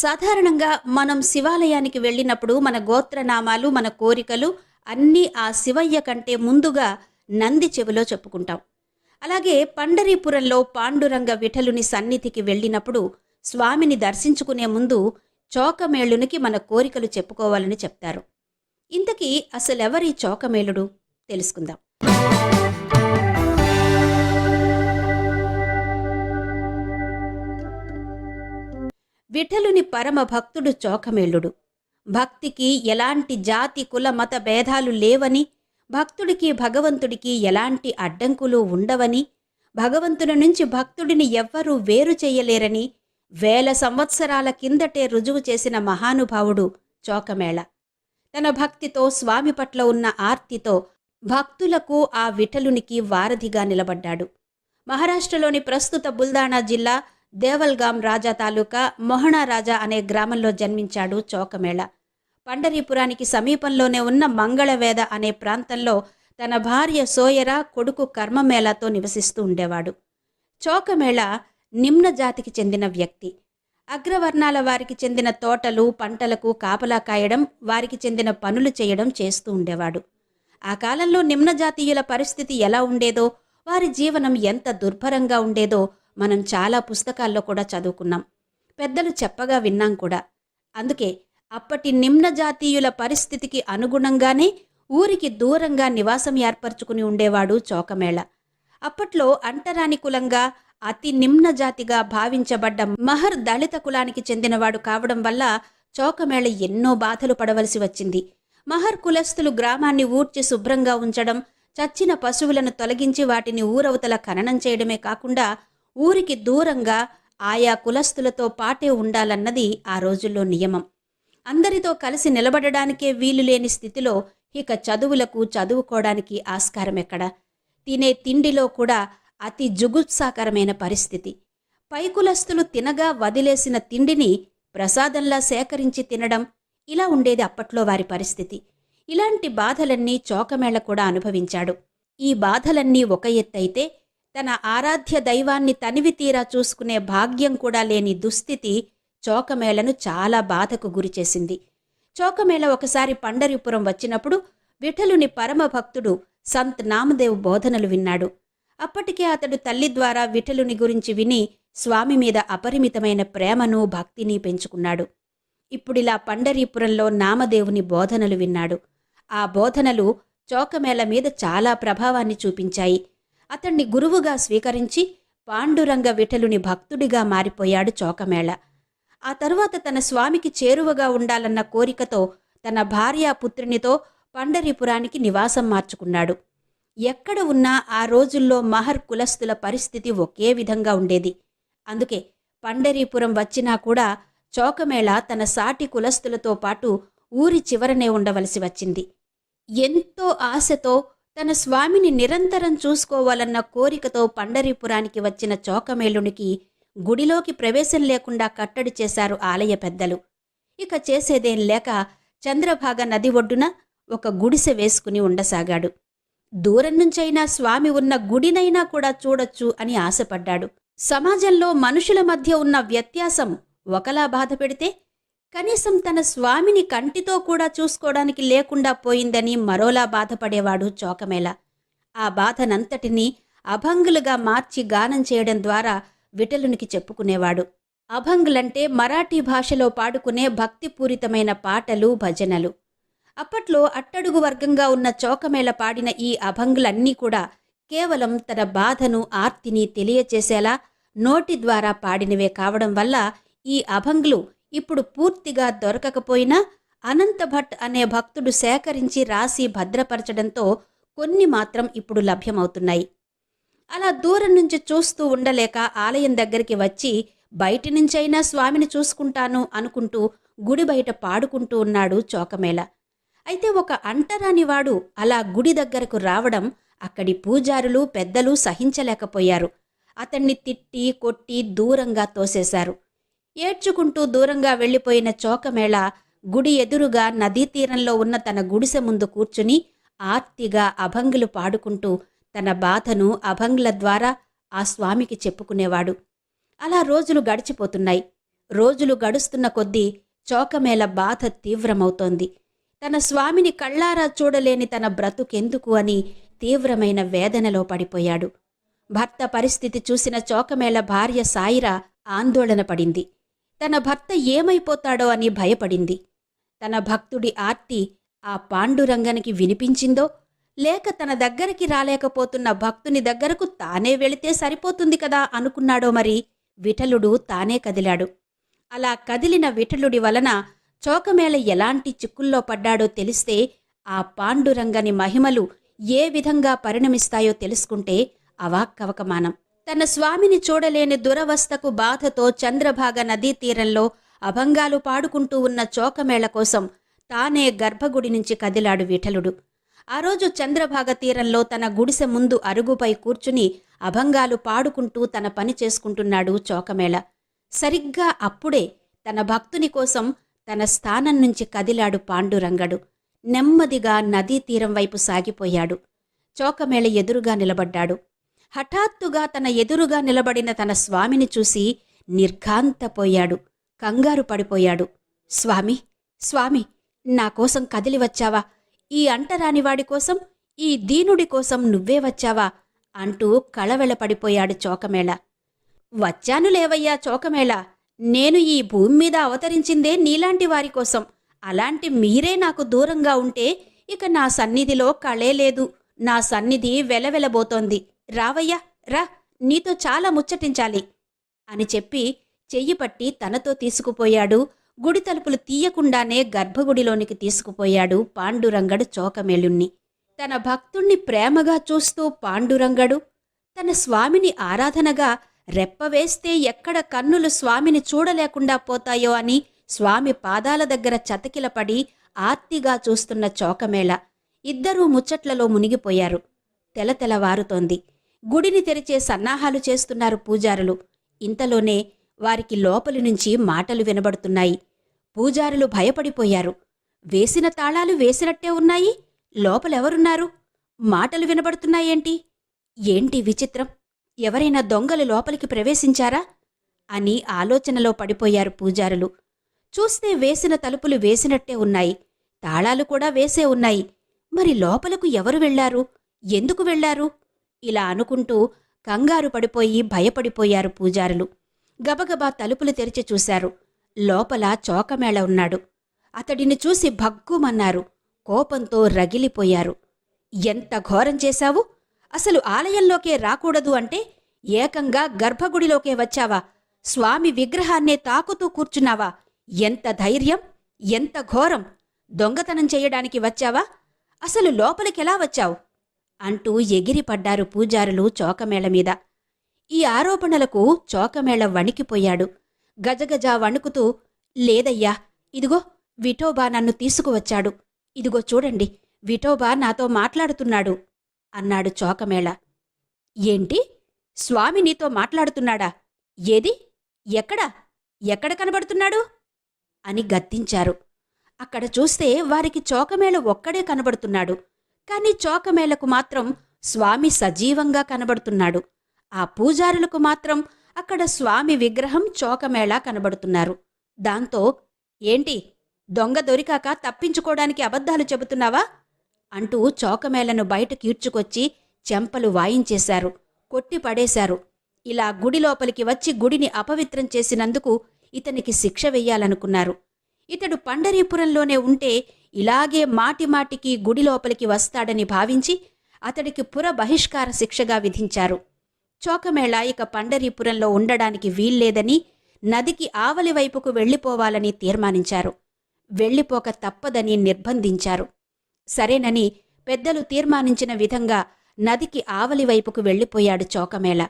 సాధారణంగా మనం శివాలయానికి వెళ్ళినప్పుడు మన గోత్రనామాలు మన కోరికలు అన్నీ ఆ శివయ్య కంటే ముందుగా నంది చెవిలో చెప్పుకుంటాం. అలాగే పండరీపురంలో పాండురంగ విఠలుని సన్నిధికి వెళ్ళినప్పుడు స్వామిని దర్శించుకునే ముందు చోకమేళునికి మన కోరికలు చెప్పుకోవాలని చెప్తారు. ఇంతకీ అసలెవరి చోకమేళుడు? తెలుసుకుందాం. విఠలుని పరమ భక్తుడు చోకమేళుడు. భక్తికి ఎలాంటి జాతి కుల మత భేదాలు లేవని భక్తుడికి భగవంతుడికి ఎలాంటి అడ్డంకులు ఉండవని భగవంతుని నుంచి భక్తుడిని ఎవ్వరూ వేరు చేయలేరని వేల సంవత్సరాల కిందటే రుజువు చేసిన మహానుభావుడు చోకమేళ. తన భక్తితో స్వామి పట్ల ఉన్న ఆర్తితో భక్తులకు ఆ విఠలునికి వారధిగా నిలబడ్డాడు. మహారాష్ట్రలోని ప్రస్తుత బుల్దానా జిల్లా దేవల్గాం రాజా తాలూకా మొహణా రాజా అనే గ్రామంలో జన్మించాడు చోకమేళ. పండరీపురానికి సమీపంలోనే ఉన్న మంగళవేద అనే ప్రాంతంలో తన భార్య సోయర కొడుకు కర్మమేళతో నివసిస్తూ ఉండేవాడు. చోకమేళ నిమ్న జాతికి చెందిన వ్యక్తి. అగ్రవర్ణాల వారికి చెందిన తోటలు పంటలకు కాపలా కాయడం వారికి చెందిన పనులు చేయడం చేస్తూ ఉండేవాడు. ఆ కాలంలో నిమ్న జాతీయుల పరిస్థితి ఎలా ఉండేదో వారి జీవనం ఎంత దుర్భరంగా ఉండేదో మనం చాలా పుస్తకాల్లో కూడా చదువుకున్నాం. పెద్దలు చెప్పగా విన్నాం కూడా. అందుకే అప్పటి నిమ్న జాతీయుల పరిస్థితికి అనుగుణంగానే ఊరికి దూరంగా నివాసం ఏర్పరచుకుని ఉండేవాడు చోకమేళ. అప్పట్లో అంటరాని కులంగా అతి నిమ్న జాతిగా భావించబడ్డ మహర్ దళిత కులానికి చెందినవాడు కావడం వల్ల చోకమేళ ఎన్నో బాధలు పడవలసి వచ్చింది. మహర్ కులస్తులు గ్రామాన్ని ఊడ్చి శుభ్రంగా ఉంచడం చచ్చిన పశువులను తొలగించి వాటిని ఊరవతల ఖననం చేయడమే కాకుండా ఊరికి దూరంగా ఆయా కులస్తులతో పాటే ఉండాలన్నది ఆ రోజుల్లో నియమం. అందరితో కలిసి నిలబడడానికే వీలు లేని స్థితిలో ఇక చదువులకు చదువుకోవడానికి ఆస్కారం ఎక్కడ? తినే తిండిలో కూడా అతి జుగుత్సాకరమైన పరిస్థితి. పైకులస్తులు తినగా వదిలేసిన తిండిని ప్రసాదంలా సేకరించి తినడం ఇలా ఉండేది అప్పట్లో వారి పరిస్థితి. ఇలాంటి బాధలన్నీ చోకమేళ కూడా అనుభవించాడు. ఈ బాధలన్నీ ఒక ఎత్తైతే తన ఆరాధ్య దైవాన్ని తనివి తీరా చూసుకునే భాగ్యం కూడా లేని దుస్థితి చోకమేళను చాలా బాధకు గురిచేసింది చోకమేళ ఒకసారి పండరిపురం వచ్చినప్పుడు విఠలుని పరమభక్తుడు సంత్ నామదేవ్ బోధనలు విన్నాడు. అప్పటికే అతడు తల్లి ద్వారా విఠలుని గురించి విని స్వామి మీద అపరిమితమైన ప్రేమను భక్తిని పెంచుకున్నాడు. ఇప్పుడిలా పండరీపురంలో నామదేవుని బోధనలు విన్నాడు. ఆ బోధనలు చోకమేళ మీద చాలా ప్రభావాన్ని చూపించాయి. అతన్ని గురువుగా స్వీకరించి పాండురంగ విఠలుని భక్తుడిగా మారిపోయాడు చోకమేళ. ఆ తరువాత తన స్వామికి చేరువగా ఉండాలన్న కోరికతో తన భార్యాపుత్రునితో పండరీపురానికి నివాసం మార్చుకున్నాడు. ఎక్కడ ఉన్నా ఆ రోజుల్లో మహర్ కులస్తుల పరిస్థితి ఒకే విధంగా ఉండేది. అందుకే పండరీపురం వచ్చినా కూడా చోకమేళ తన సాటి కులస్తులతో పాటు ఊరి చివరనే ఉండవలసి వచ్చింది. ఎంతో ఆశతో తన స్వామిని నిరంతరం చూసుకోవాలన్న కోరికతో పండరీపురానికి వచ్చిన చోకమేళునికి గుడిలోకి ప్రవేశం లేకుండా కట్టడి చేశారు ఆలయ పెద్దలు. ఇక చేసేదేం లేక చంద్రభాగ నది ఒడ్డున ఒక గుడిసె వేసుకుని ఉండసాగాడు. దూరం నుంచైనా స్వామి ఉన్న గుడినైనా కూడా చూడొచ్చు అని ఆశపడ్డాడు. సమాజంలో మనుషుల మధ్య ఉన్న వ్యత్యాసం ఒకలా బాధ పెడితే కనీసం తన స్వామిని కంటితో కూడా చూసుకోవడానికి లేకుండా పోయిందని మరోలా బాధపడేవాడు చోకమేళ. ఆ బాధనంతటినీ అభంగులుగా మార్చి గానం చేయడం ద్వారా విఠలునికి చెప్పుకునేవాడు. అభంగులంటే మరాఠీ భాషలో పాడుకునే భక్తిపూరితమైన పాటలు భజనలు. అప్పట్లో అట్టడుగు వర్గంగా ఉన్న చోకమేళ పాడిన ఈ అభంగులన్నీ కూడా కేవలం తన బాధను ఆర్తిని తెలియచేసేలా నోటి ద్వారా పాడినవే కావడం వల్ల ఈ అభంగులు ఇప్పుడు పూర్తిగా దొరకకపోయినా అనంత భట్ అనే భక్తుడు సేకరించి రాసి భద్రపరచడంతో కొన్ని మాత్రం ఇప్పుడు లభ్యమవుతున్నాయి. అలా దూరం నుంచి చూస్తూ ఉండలేక ఆలయం దగ్గరికి వచ్చి బయటి నుంచైనా స్వామిని చూసుకుంటాను అనుకుంటూ గుడి బయట పాడుకుంటూ ఉన్నాడు చోకమేళ. అయితే ఒక అంటరానివాడు అలా గుడి దగ్గరకు రావడం అక్కడి పూజారులు పెద్దలు సహించలేకపోయారు. అతన్ని తిట్టి కొట్టి దూరంగా తోసేశారు. ఏడ్చుకుంటూ దూరంగా వెళ్ళిపోయిన చోకమేళ గుడి ఎదురుగా నదీ తీరంలో ఉన్న తన గుడిసె ముందు కూర్చుని ఆర్తిగా అభంగులు పాడుకుంటూ తన బాధను అభంగుల ద్వారా ఆ స్వామికి చెప్పుకునేవాడు. అలా రోజులు గడిచిపోతున్నాయి. రోజులు గడుస్తున్న కొద్దీ చోకమేళ బాధ తీవ్రమవుతోంది. తన స్వామిని కళ్ళారా చూడలేని తన బ్రతుకెందుకు అని తీవ్రమైన వేదనలో పడిపోయాడు. భర్త పరిస్థితి చూసిన చోకమేళ భార్య సాయిరా ఆందోళన పడింది. తన భర్త ఏమైపోతాడో అని భయపడింది. తన భక్తుడి ఆర్తి ఆ పాండురంగనికి వినిపించిందో లేక తన దగ్గరికి రాలేకపోతున్న భక్తుని దగ్గరకు తానే వెళితే సరిపోతుంది కదా అనుకున్నాడో మరి విఠలుడు తానే కదిలాడు. అలా కదిలిన విఠలుడి వలన చోకమేళ ఎలాంటి చిక్కుల్లో పడ్డాడో తెలిస్తే ఆ పాండురంగని మహిమలు ఏ విధంగా పరిణమిస్తాయో తెలుసుకుంటే అవాక్కవకమానం. తన స్వామిని చూడలేని దురవస్థకు బాధతో చంద్రభాగ నదీ తీరంలో అభంగాలు పాడుకుంటూ ఉన్న చోకమేళ కోసం తానే గర్భగుడి నుంచి కదిలాడు విఠలుడు. ఆ రోజు చంద్రభాగ తీరంలో తన గుడిసె ముందు అరుగుపై కూర్చుని అభంగాలు పాడుకుంటూ తన పని చేసుకుంటున్నాడు చోకమేళ. సరిగ్గా అప్పుడే తన భక్తుని కోసం తన స్థానం నుంచి కదిలాడు పాండురంగడు. నెమ్మదిగా నదీ తీరం వైపు సాగిపోయాడు. చోకమేళ ఎదురుగా నిలబడ్డాడు. హఠాత్తుగా తన ఎదురుగా నిలబడిన తన స్వామిని చూసి నిర్ఘాంతపోయాడు కంగారు పడిపోయాడు. స్వామి స్వామి నా కోసం కదిలి వచ్చావా? ఈ అంటరానివాడి కోసం ఈ దీనుడి కోసం నువ్వే వచ్చావా? అంటూ కళవెళపడిపోయాడు చోకమేళ. వచ్చాను లేవయ్యా చోకమేళ. నేను ఈ భూమి మీద అవతరించిందే నీలాంటి వారి కోసం. అలాంటి మీరే నాకు దూరంగా ఉంటే ఇక నా సన్నిధిలో కళే లేదు. నా సన్నిధి వెలవెలబోతోంది. రావయ్యా రా నీతో చాలా ముచ్చటించాలి అని చెప్పి చెయ్యి పట్టి తనతో తీసుకుపోయాడు. గుడి తలుపులు తీయకుండానే గర్భగుడిలోనికి తీసుకుపోయాడు పాండురంగడు చోకమేళుణ్ణి తన భక్తుణ్ణి ప్రేమగా చూస్తూ పాండురంగడు తన స్వామిని ఆరాధనగా రెప్పవేస్తే ఎక్కడ కన్నులు స్వామిని చూడలేకుండా పోతాయో అని స్వామి పాదాల దగ్గర చతకిలపడి ఆర్తిగా చూస్తున్న చోకమేళ. ఇద్దరూ ముచ్చట్లలో మునిగిపోయారు. తెలతెలవారుతోంది. గుడిని తెరిచే సన్నాహాలు చేస్తున్నారు పూజారులు. ఇంతలోనే వారికి లోపలి నుంచి మాటలు వినబడుతున్నాయి. పూజారులు భయపడిపోయారు. వేసిన తాళాలు వేసినట్టే ఉన్నాయి? లోపలెవరున్నారు? మాటలు వినబడుతున్నాయేంటి? ఏంటి విచిత్రం? ఎవరైనా దొంగలు లోపలికి ప్రవేశించారా? అని ఆలోచనలో పడిపోయారు పూజారులు. చూస్తే వేసిన తలుపులు వేసినట్టే ఉన్నాయి. తాళాలు కూడా వేసే ఉన్నాయి. మరి లోపలకు ఎవరు వెళ్ళారు? ఎందుకు వెళ్ళారు? ఇలా అనుకుంటూ కంగారు పడిపోయి భయపడిపోయారు పూజారులు. గబగబా తలుపులు తెరిచి చూశారు. లోపల చోకమేళ ఉన్నాడు. అతడిని చూసి భగ్గుమన్నారు. కోపంతో రగిలిపోయారు. ఎంత ఘోరం చేశావు? అసలు ఆలయంలోకే రాకూడదు అంటే ఏకంగా గర్భగుడిలోకే వచ్చావా? స్వామి విగ్రహాన్నే తాకుతూ కూర్చున్నావా? ఎంత ధైర్యం? ఎంత ఘోరం? దొంగతనం చేయడానికి వచ్చావా? అసలు లోపలికెలా వచ్చావు? అంటూ ఎగిరిపడ్డారు పూజారులు చోకమేళ మీద. ఈ ఆరోపణలకు చోకమేళ వణికిపోయాడు. గజగజ వణుకుతూ లేదయ్యా ఇదిగో విఠోబా నన్ను తీసుకువచ్చాడు. ఇదిగో చూడండి విఠోబా నాతో మాట్లాడుతున్నాడు అన్నాడు చోకమేళ. ఏంటి? స్వామి నీతో మాట్లాడుతున్నాడా? ఏది? ఎక్కడ? ఎక్కడ కనబడుతున్నాడు? అని గద్దించారు. అక్కడ చూస్తే వారికి చోకమేళ ఒక్కడే కనబడుతున్నాడు. కానీ చోకమేళకు మాత్రం స్వామి సజీవంగా కనబడుతున్నాడు. ఆ పూజారులకు మాత్రం అక్కడ స్వామి విగ్రహం చోకమేళా కనబడుతున్నారు. దాంతో ఏంటి? దొంగ దొరికాక తప్పించుకోవడానికి అబద్ధాలు చెబుతున్నావా? అంటూ చోకమేళను బయటకు ఈడ్చుకొచ్చి చెంపలు వాయించేశారు కొట్టి పడేశారు. ఇలా గుడి లోపలికి వచ్చి గుడిని అపవిత్రం చేసినందుకు ఇతనికి శిక్ష వెయ్యాలనుకున్నారు. ఇతడు పండరీపురంలోనే ఉంటే ఇలాగే మాటిమాటికి గుడి లోపలికి వస్తాడని భావించి అతడికి పుర బహిష్కార శిక్షగా విధించారు. చోకమేళ ఇక పండరీపురంలో ఉండడానికి వీల్లేదని నదికి ఆవలి వైపుకు వెళ్ళిపోవాలని తీర్మానించారు. వెళ్ళిపోక తప్పదని నిర్బంధించారు. సరేనని పెద్దలు తీర్మానించిన విధంగా నదికి ఆవలి వైపుకు వెళ్ళిపోయాడు చోకమేళ.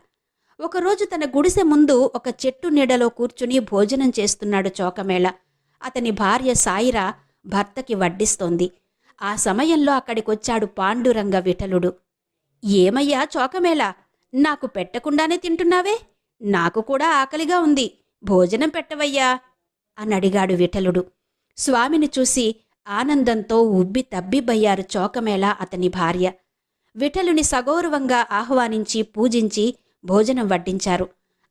ఒకరోజు తన గుడిసె ముందు ఒక చెట్టు నీడలో కూర్చుని భోజనం చేస్తున్నాడు చోకమేళ. అతని భార్య సాయిరా భర్తకి వడ్డిస్తోంది. ఆ సమయంలో అక్కడికొచ్చాడు పాండురంగ విఠలుడు. ఏమయ్యా చోకమేళ? నాకు పెట్టకుండానే తింటున్నావే? నాకు కూడా ఆకలిగా ఉంది. భోజనం పెట్టవయ్యా? అని అడిగాడు విఠలుడు. స్వామిని చూసి ఆనందంతో ఉబ్బి తబ్బిబ్బయ్యారు చోకమేళ అతని భార్య. విఠలుని సగౌరవంగా ఆహ్వానించి పూజించి భోజనం వడ్డించారు.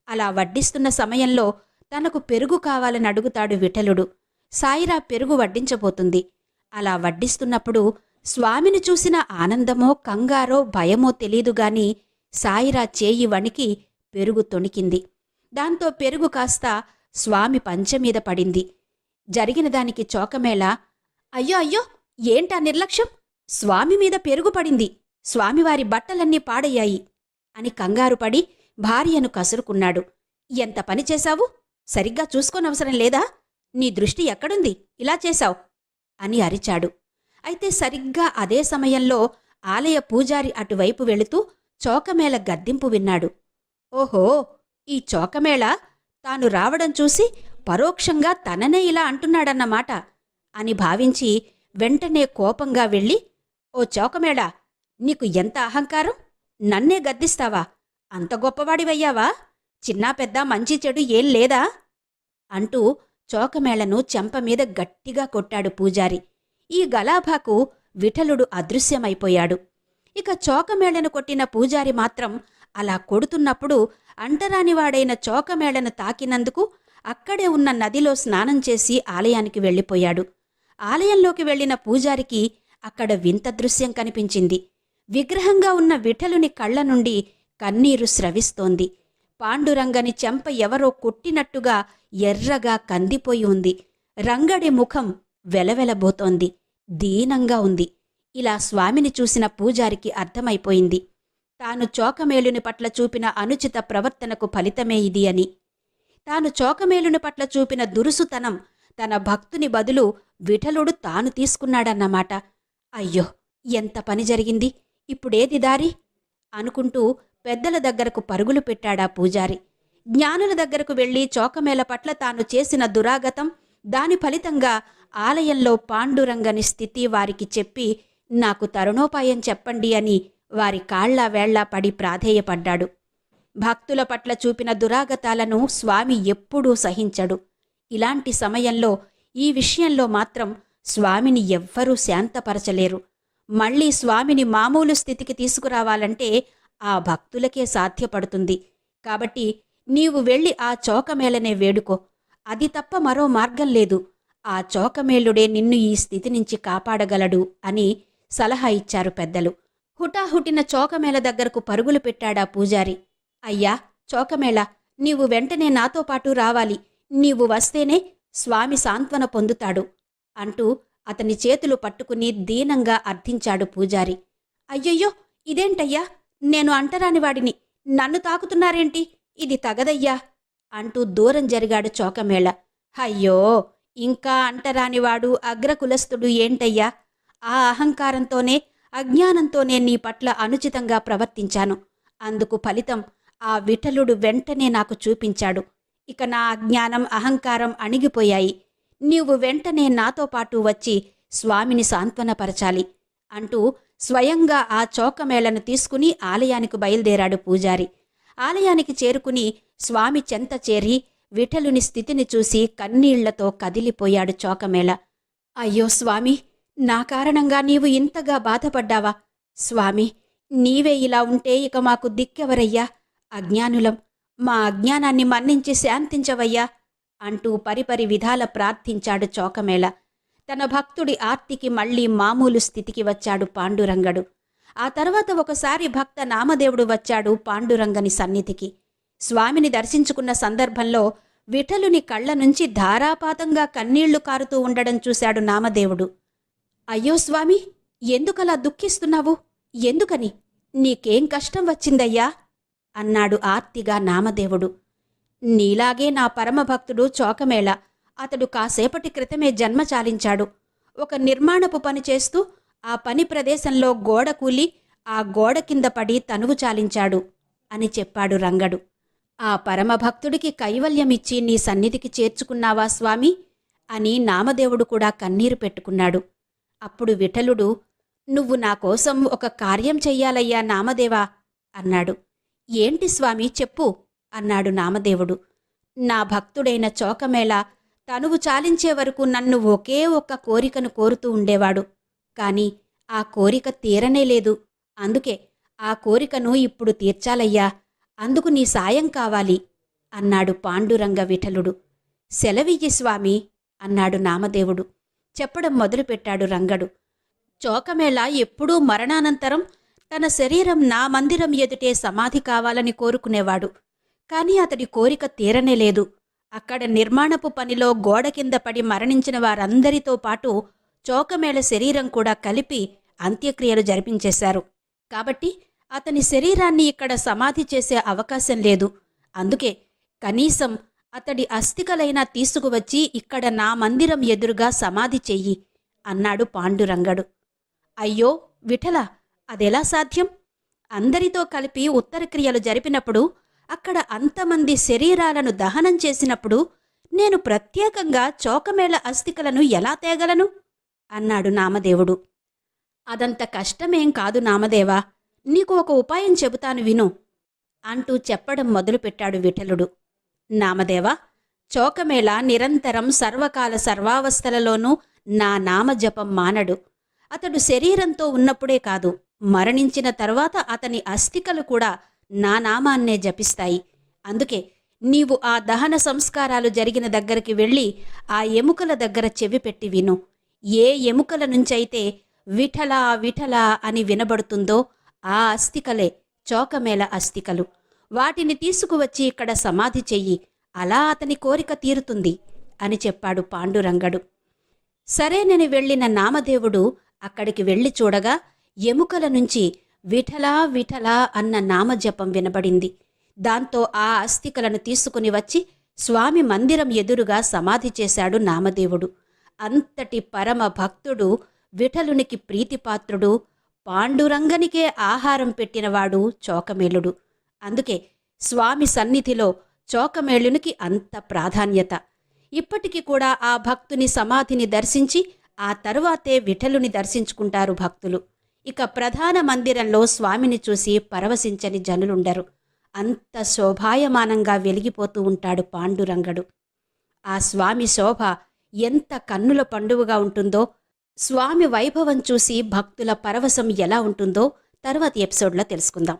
అలా వడ్డిస్తున్న సమయంలో తనకు పెరుగు కావాలని అడుగుతాడు విఠలుడు. సాయిరా పెరుగు వడ్డించబోతుంది. అలా వడ్డిస్తున్నప్పుడు స్వామిని చూసిన ఆనందమో కంగారో భయమో తెలీదు గాని సాయిరా చేయి వణికి పెరుగు తొణికింది. దాంతో పెరుగు కాస్త స్వామి పంచమీద పడింది. జరిగిన దానికి చోకమేళ అయ్యో అయ్యో ఏంటా నిర్లక్ష్యం? స్వామి మీద పెరుగు పడింది. స్వామివారి బట్టలన్నీ పాడయ్యాయి అని కంగారు పడి భార్యను కసురుకున్నాడు. ఎంత పని చేశావు? సరిగ్గా చూసుకోనవసరం లేదా? నీ దృష్టి ఎక్కడుంది? ఇలా చేశావు? అని అరిచాడు. అయితే సరిగ్గా అదే సమయంలో ఆలయ పూజారి అటువైపు వెళుతూ చోకమేళ గద్దింపు విన్నాడు. ఓహో! ఈ చోకమేళ తాను రావడం చూసి పరోక్షంగా తననే ఇలా అంటున్నాడన్నమాట అని భావించి వెంటనే కోపంగా వెళ్ళి ఓ చౌకమేళ నీకు ఎంత అహంకారం? నన్నే గద్దిస్తావా? అంత గొప్పవాడివయ్యావా? చిన్నా పెద్ద మంచి చెడు ఏం లేదా? అంటూ చోకమేళను చెంపమీద గట్టిగా కొట్టాడు పూజారి. ఈ గలాభాకు విఠలుడు అదృశ్యమైపోయాడు. ఇక చోకమేళను కొట్టిన పూజారి మాత్రం అలా కొడుతున్నప్పుడు అంటరానివాడైన చోకమేళను తాకినందుకు అక్కడే ఉన్న నదిలో స్నానం చేసి ఆలయానికి వెళ్ళిపోయాడు. ఆలయంలోకి వెళ్ళిన పూజారికి అక్కడ వింత దృశ్యం కనిపించింది. విగ్రహంగా ఉన్న విఠలుని కళ్ళ నుండి కన్నీరు స్రవిస్తోంది. పాండురంగని చెంప ఎవరో కొట్టినట్టుగా ఎర్రగా కందిపోయి ఉంది. రంగడి ముఖం వెలవెలబోతోంది. దీనంగా ఉంది. ఇలా స్వామిని చూసిన పూజారికి అర్థమైపోయింది. తాను చోకమేలుని పట్ల చూపిన అనుచిత ప్రవర్తనకు ఫలితమే ఇది అని. తాను చోకమేలుని పట్ల చూపిన దురుసుతనం తన భక్తుని బదులు విఠలుడు తాను తీసుకున్నాడన్నమాట. అయ్యో ఎంత పని జరిగింది. ఇప్పుడేది దారి? అనుకుంటూ పెద్దల దగ్గరకు పరుగులు పెట్టాడా పూజారి. జ్ఞానుల దగ్గరకు వెళ్ళి చోకమేల పట్ల తాను చేసిన దురాగతం దాని ఫలితంగా ఆలయంలో పాండురంగని స్థితి వారికి చెప్పి నాకు తరుణోపాయం చెప్పండి అని వారి కాళ్ళా వేళ్ళా పడి ప్రాధేయపడ్డాడు. భక్తుల పట్ల చూపిన దురాగతాలను స్వామి ఎప్పుడూ సహించడు. ఇలాంటి సమయంలో ఈ విషయంలో మాత్రం స్వామిని ఎవ్వరూ శాంతపరచలేరు. మళ్ళీ స్వామిని మామూలు స్థితికి తీసుకురావాలంటే ఆ భక్తులకే సాధ్యపడుతుంది. కాబట్టి నీవు వెళ్ళి ఆ చోకమేళనే వేడుకో. అది తప్ప మరో మార్గం లేదు. ఆ చోకమేళుడే నిన్ను ఈ స్థితి నుంచి కాపాడగలడు అని సలహా ఇచ్చారు పెద్దలు. హుటాహుటిన చోకమేళ దగ్గరకు పరుగులు పెట్టాడా పూజారి. అయ్యా చోకమేళ నీవు వెంటనే నాతో పాటు రావాలి. నీవు వస్తేనే స్వామి సాంత్వన పొందుతాడు అంటూ అతని చేతులు పట్టుకుని దీనంగా అర్థించాడు పూజారి. అయ్యయ్యో ఇదేంటయ్యా? నేను అంటరానివాడిని నన్ను తాకుతున్నారేంటి? ఇది తగదయ్యా! అంటూ దూరం జరిగాడు చోకమేళ. అయ్యో! ఇంకా అంటరానివాడు అగ్రకులస్థుడు ఏంటయ్యా? ఆ అహంకారంతోనే అజ్ఞానంతోనే నీ పట్ల అనుచితంగా ప్రవర్తించాను. అందుకు ఫలితం ఆ విఠలుడు వెంటనే నాకు చూపించాడు. ఇక నా అజ్ఞానం అహంకారం అణిగిపోయాయి. నీవు వెంటనే నాతో పాటు వచ్చి స్వామిని సాంత్వనపరచాలి. అంటూ స్వయంగా ఆ చౌకమేళను తీసుకుని ఆలయానికి బయలుదేరాడు పూజారి. ఆలయానికి చేరుకుని స్వామి చెంత చేరి విఠలుని స్థితిని చూసి కన్నీళ్ళతో కదిలిపోయాడు చౌకమేళ. అయ్యో స్వామి నా కారణంగా నీవు ఇంతగా బాధపడ్డావా? స్వామి నీవే ఇలా ఉంటే ఇక మాకు దిక్కెవరయ్యా? అజ్ఞానులం మా అజ్ఞానాన్ని మన్నించి శాంతించవయ్యా? అంటూ పరిపరి విధాల ప్రార్థించాడు చోకమేళ. తన భక్తుడి ఆర్తికి మళ్ళీ మామూలు స్థితికి వచ్చాడు పాండురంగడు. ఆ తర్వాత ఒకసారి భక్త నామదేవుడు వచ్చాడు పాండురంగని సన్నిధికి. స్వామిని దర్శించుకున్న సందర్భంలో విఠలుని కళ్ళ నుంచి ధారాపాతంగా కన్నీళ్ళు కారుతూ ఉండడం చూశాడు నామదేవుడు. అయ్యో స్వామి ఎందుకలా దుఃఖిస్తున్నావు? ఎందుకని? నీకేం కష్టం వచ్చిందయ్యా? అన్నాడు ఆర్తిగా నామదేవుడు. నీలాగే నా పరమభక్తుడు చోకమేళ. అతడు కాసేపటి క్రితమే జన్మ చాలించాడు. ఒక నిర్మాణపు పని చేస్తూ ఆ పని ప్రదేశంలో గోడ కూలి ఆ గోడ కింద పడి తనువు చాలించాడు అని చెప్పాడు రంగడు. ఆ పరమభక్తుడికి కైవల్యమిచ్చి నీ సన్నిధికి చేర్చుకున్నావా స్వామి? అని నామదేవుడు కూడా కన్నీరు పెట్టుకున్నాడు. అప్పుడు విఠలుడు నువ్వు నా కోసం ఒక కార్యం చెయ్యాలయ్యా నామదేవా? అన్నాడు. ఏంటి స్వామి చెప్పు అన్నాడు నామదేవుడు. నా భక్తుడైన చోకమేళ తనువు చాలించే వరకు నన్ను ఒకే ఒక్క కోరికను కోరుతూ ఉండేవాడు. కానీ ఆ కోరిక తీరనే లేదు. అందుకే ఆ కోరికను ఇప్పుడు తీర్చాలయ్యా. అందుకు నీ సాయం కావాలి అన్నాడు పాండురంగ విఠలుడు. సెలవియ్యి స్వామి అన్నాడు నామదేవుడు. చెప్పడం మొదలుపెట్టాడు రంగడు. చోకమేళ ఎప్పుడూ మరణానంతరం తన శరీరం నా మందిరం ఎదుటే సమాధి కావాలని కోరుకునేవాడు. కానీ అతడి కోరిక తీరనే లేదు. అక్కడ నిర్మాణపు పనిలో గోడ కింద పడి మరణించిన వారందరితో పాటు చోకమేళ శరీరం కూడా కలిపి అంత్యక్రియలు జరిపించేశారు. కాబట్టి అతని శరీరాన్ని ఇక్కడ సమాధి చేసే అవకాశం లేదు. అందుకే కనీసం అతడి అస్థికలైనా తీసుకువచ్చి ఇక్కడ నా మందిరం ఎదురుగా సమాధి చెయ్యి అన్నాడు పాండురంగడు. అయ్యో విఠల అదెలా సాధ్యం? అందరితో కలిపి ఉత్తరక్రియలు జరిపినప్పుడు అక్కడ అంతమంది శరీరాలను దహనం చేసినప్పుడు నేను ప్రత్యేకంగా చోకమేళ అస్థికలను ఎలా తేగలను? అన్నాడు నామదేవుడు. అదంత కష్టమేం కాదు నామదేవా నీకు ఒక ఉపాయం చెబుతాను విను అంటూ చెప్పడం మొదలుపెట్టాడు విఠలుడు. నామదేవా చోకమేళ నిరంతరం సర్వకాల సర్వావస్థలలోనూ నా నామజపం మానడు. అతడు శరీరంతో ఉన్నప్పుడే కాదు మరణించిన తర్వాత అతని అస్థికలు కూడా నా నామాన్నే జపిస్తాయి. అందుకే నీవు ఆ దహన సంస్కారాలు జరిగిన దగ్గరికి వెళ్ళి ఆ ఎముకల దగ్గర చెవి పెట్టి విను. ఏ ఎముకల నుంచైతే విఠలా విఠలా అని వినబడుతుందో ఆ అస్థికలే చోకమేళ అస్థికలు. వాటిని తీసుకువచ్చి ఇక్కడ సమాధి చెయ్యి. అలా అతని కోరిక తీరుతుంది అని చెప్పాడు పాండురంగడు. సరేనని వెళ్ళిన నామదేవుడు అక్కడికి వెళ్ళి చూడగా ఎముకల నుంచి విఠలా విఠలా అన్న నామజపం వినబడింది. దాంతో ఆ అస్థికలను తీసుకుని వచ్చి స్వామి మందిరం ఎదురుగా సమాధి చేశాడు నామదేవుడు. అంతటి పరమ భక్తుడు విఠలునికి ప్రీతిపాత్రుడు పాండురంగనికే ఆహారం పెట్టినవాడు చోకమేళుడు. అందుకే స్వామి సన్నిధిలో చోకమేళునికి అంత ప్రాధాన్యత. ఇప్పటికీ కూడా ఆ భక్తుని సమాధిని దర్శించి ఆ తరువాతే విఠలుని దర్శించుకుంటారు భక్తులు. ఇక ప్రధాన మందిరంలో స్వామిని చూసి పరవశించని జనులుండరు. అంత శోభాయమానంగా వెలిగిపోతూ ఉంటాడు పాండురంగడు. ఆ స్వామి శోభ ఎంత కన్నుల పండువగా ఉంటుందో స్వామి వైభవం చూసి భక్తుల పరవశం ఎలా ఉంటుందో తర్వాత ఎపిసోడ్లో తెలుసుకుందాం.